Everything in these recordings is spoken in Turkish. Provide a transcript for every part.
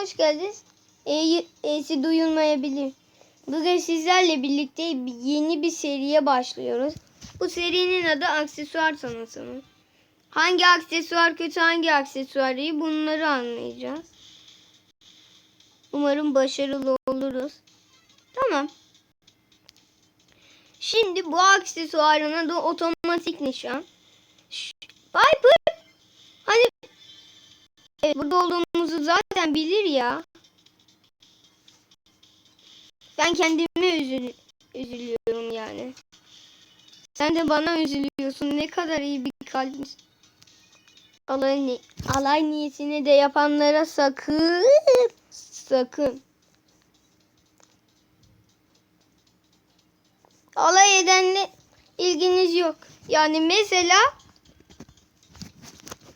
hoş geldiniz. E'yi, E'si duyulmayabilir. Bugün sizlerle birlikte yeni bir seriye başlıyoruz. Bu serinin adı aksesuar tanıtımı. Hangi aksesuar kötü hangi aksesuar iyi bunları anlayacağız. Umarım başarılı oluruz. Tamam. Şimdi bu aksesuarın adı otomatik nişan. Piper! Evet, burada olduğumuzu zaten bilir ya. Ben kendime üzül üzülüyorum yani. Sen de bana üzülüyorsun. Ne kadar iyi bir kalbimiz. Alay, ni alay niyetini de yapanlara sakın sakın. Alay edenle ilginiz yok. Yani mesela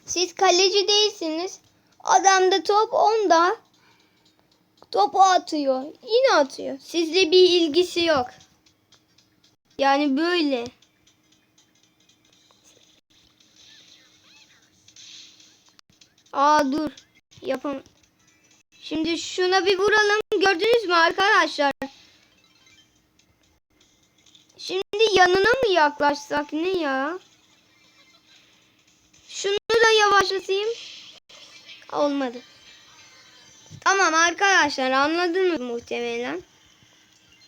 siz kaleci değilsiniz. Adam da top onda. Topu atıyor. Yine atıyor. Sizle bir ilgisi yok. Yani böyle. Aa dur. Yapam. Şimdi şuna bir vuralım. Gördünüz mü arkadaşlar? Şimdi yanına mı yaklaşsak ne ya? Şunu da yavaşlatayım. Olmadı. Tamam arkadaşlar anladınız muhtemelen.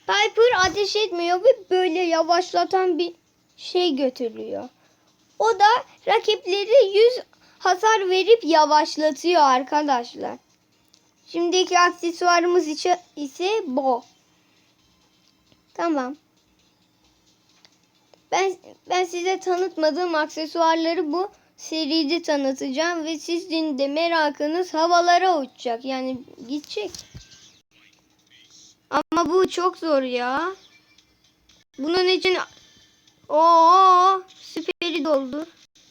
Piper ateş etmiyor ve böyle yavaşlatan bir şey götürüyor. O da rakipleri 100 hasar verip yavaşlatıyor arkadaşlar. Şimdiki aksesuarımız ise bu. Tamam. Ben ben size tanıtmadığım aksesuarları bu seride tanıtacağım ve sizin de merakınız havalara uçacak. Yani gidecek. Ama bu çok zor ya. Bunun için o süperi doldu.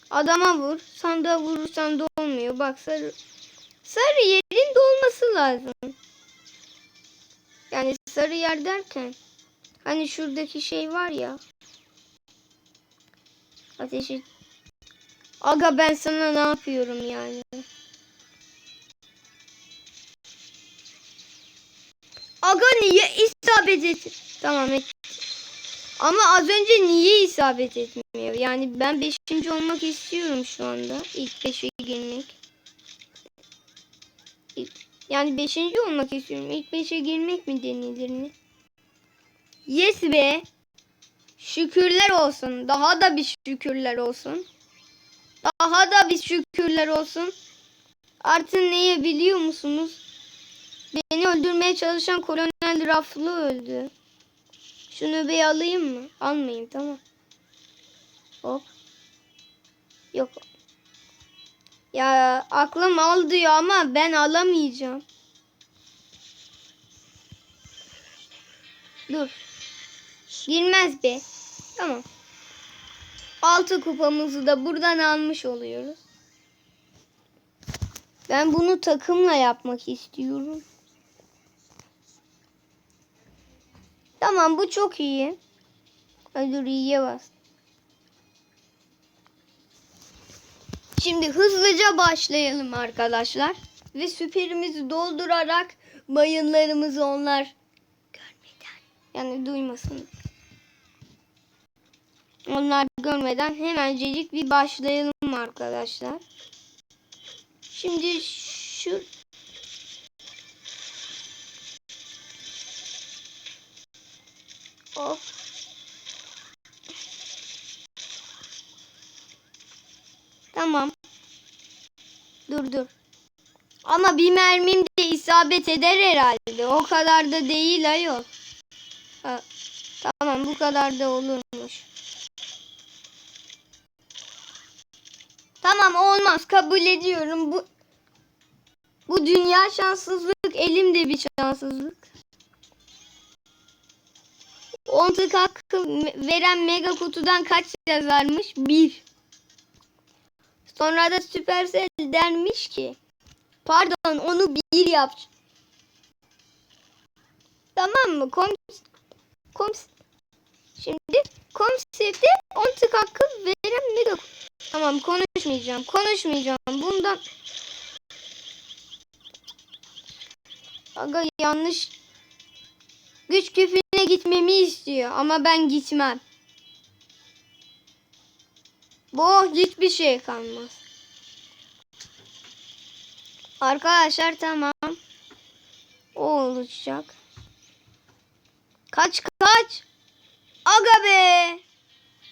Adama vur. Sandığa vurursan da olmuyor. Bak sarı. Sarı yerin dolması lazım. Yani sarı yer derken hani şuradaki şey var ya. Ateşi Aga ben sana ne yapıyorum yani? Aga niye isabet et? Tamam et. Ama az önce niye isabet etmiyor? Yani ben beşinci olmak istiyorum şu anda. İlk beşe girmek. İlk- Yani beşinci olmak istiyorum. İlk beşe girmek mi denilir ne? Yes be. Şükürler olsun. Daha da bir şükürler olsun. Daha da bir şükürler olsun. Artı neye biliyor musunuz? Beni öldürmeye çalışan kolonel Raflı öldü. Şunu bir alayım mı? Almayayım tamam. Hop. Yok. Ya aklım al diyor ama ben alamayacağım. Dur. Girmez be. Tamam. Altı kupamızı da buradan almış oluyoruz. Ben bunu takımla yapmak istiyorum. Tamam bu çok iyi. Dur iyiye bas. Şimdi hızlıca başlayalım arkadaşlar. Ve süperimizi doldurarak mayınlarımızı onlar görmeden yani duymasın. Onlar görmeden hemencecik bir başlayalım arkadaşlar. Şimdi şu Hop. Tamam. Dur dur. Ama bir mermim de isabet eder herhalde. O kadar da değil ayol. Ha, tamam bu kadar da olurmuş. Tamam olmaz kabul ediyorum. Bu bu dünya şanssızlık elimde bir şanssızlık. 10 tık hakkı veren mega kutudan kaç yazarmış? 1. Sonra da Supercell dermiş ki pardon onu 1 yap. Tamam mı? Kom koms Şimdi konsepte 10 tık hakkı veren mega. Tamam konuşmayacağım. Konuşmayacağım. Bundan Aga yanlış. Güç küfürüne gitmemi istiyor ama ben gitmem. Bu hiçbir şey kalmaz. Arkadaşlar tamam. O olacak. Kaç kaç. Aga be.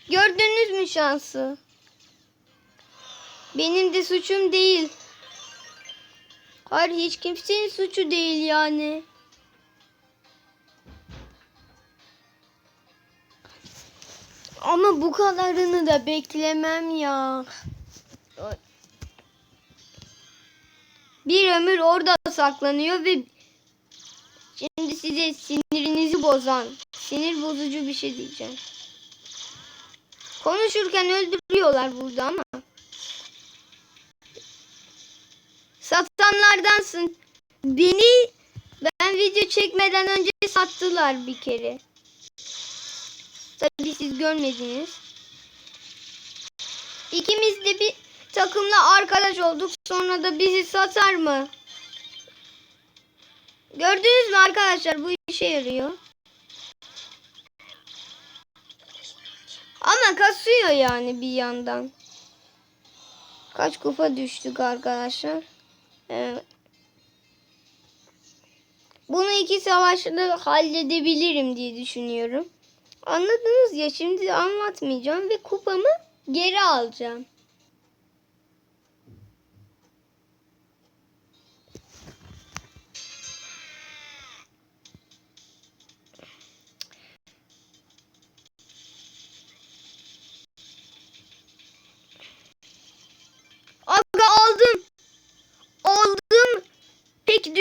Gördünüz mü şansı? Benim de suçum değil. Hayır hiç kimsenin suçu değil yani. Ama bu kadarını da beklemem ya. Bir ömür orada saklanıyor ve şimdi size sinirinizi bozan, sinir bozucu bir şey diyeceğim. Konuşurken öldürüyorlar burada ama. Satanlardansın. Beni ben video çekmeden önce sattılar bir kere. Tabii siz görmediniz. İkimiz de bir takımla arkadaş olduk. Sonra da bizi satar mı? Gördünüz mü arkadaşlar bu işe yarıyor. Ama kasıyor yani bir yandan. Kaç kupa düştük arkadaşlar? Bunu iki savaşta halledebilirim diye düşünüyorum. Anladınız ya şimdi anlatmayacağım ve kupamı geri alacağım.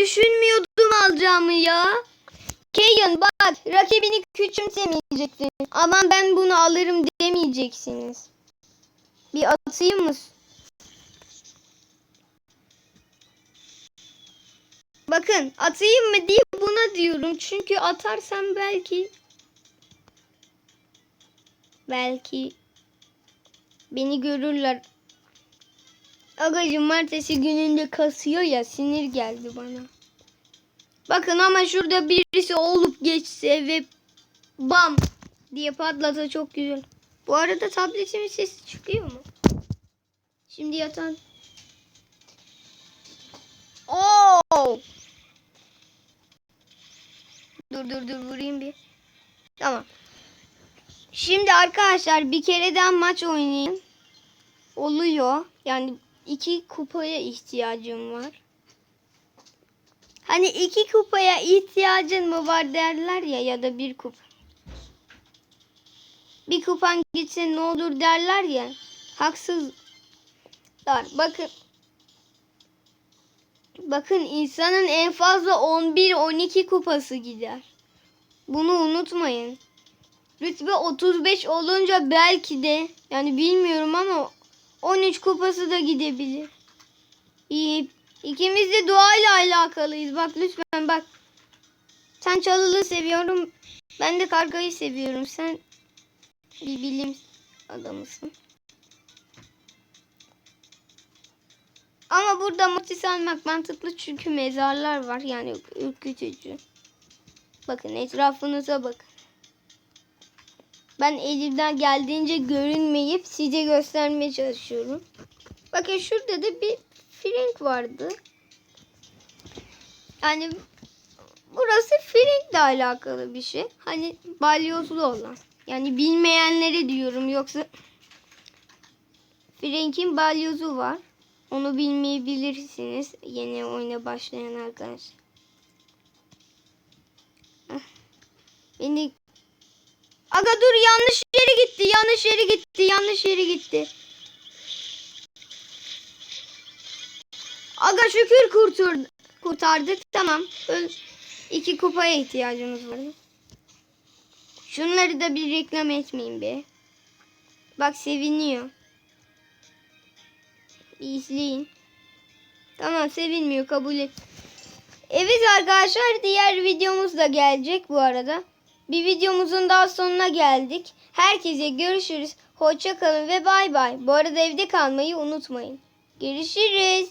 Düşünmüyordum alacağımı ya. Kayan bak rakibini küçümsemeyeceksin. Aman ben bunu alırım demeyeceksiniz. Bir atayım mı? Bakın atayım mı diye buna diyorum. Çünkü atarsam belki belki beni görürler. Aga cumartesi gününde kasıyor ya sinir geldi bana. Bakın ama şurada birisi olup geçse ve bam diye patlasa çok güzel. Bu arada tabletimin sesi çıkıyor mu? Şimdi yatan. Oo! Dur dur dur vurayım bir. Tamam. Şimdi arkadaşlar bir kereden maç oynayayım. Oluyor. Yani iki kupaya ihtiyacım var. Hani iki kupaya ihtiyacın mı var derler ya ya da bir kupa. Bir kupan gitse ne olur derler ya. Haksızlar. Bakın. Bakın insanın en fazla 11-12 kupası gider. Bunu unutmayın. Rütbe 35 olunca belki de yani bilmiyorum ama 13 kupası da gidebilir. İyi. İkimiz de duayla alakalıyız. Bak lütfen bak. Sen çalılı seviyorum. Ben de kargayı seviyorum. Sen bir bilim adamısın. Ama burada motis almak mantıklı çünkü mezarlar var. Yani ürkütücü. Bakın etrafınıza bakın. Ben elimden geldiğince görünmeyip size göstermeye çalışıyorum. Bakın şurada da bir Frank vardı. Yani burası Frank'le alakalı bir şey. Hani balyozlu olan. Yani bilmeyenlere diyorum yoksa Frank'in balyozu var. Onu bilmeyebilirsiniz yeni oyuna başlayan arkadaşlar. Beni Aga dur yanlış yere gitti. Yanlış yere gitti. Yanlış yere gitti. Aga şükür kurtur, kurtardık. Tamam. Öl, iki kupaya ihtiyacımız var. Şunları da bir reklam etmeyin be. Bak seviniyor. Bir izleyin. Tamam sevinmiyor kabul et. Evet arkadaşlar diğer videomuz da gelecek bu arada. Bir videomuzun daha sonuna geldik. Herkese görüşürüz. Hoşça kalın ve bay bay. Bu arada evde kalmayı unutmayın. Görüşürüz.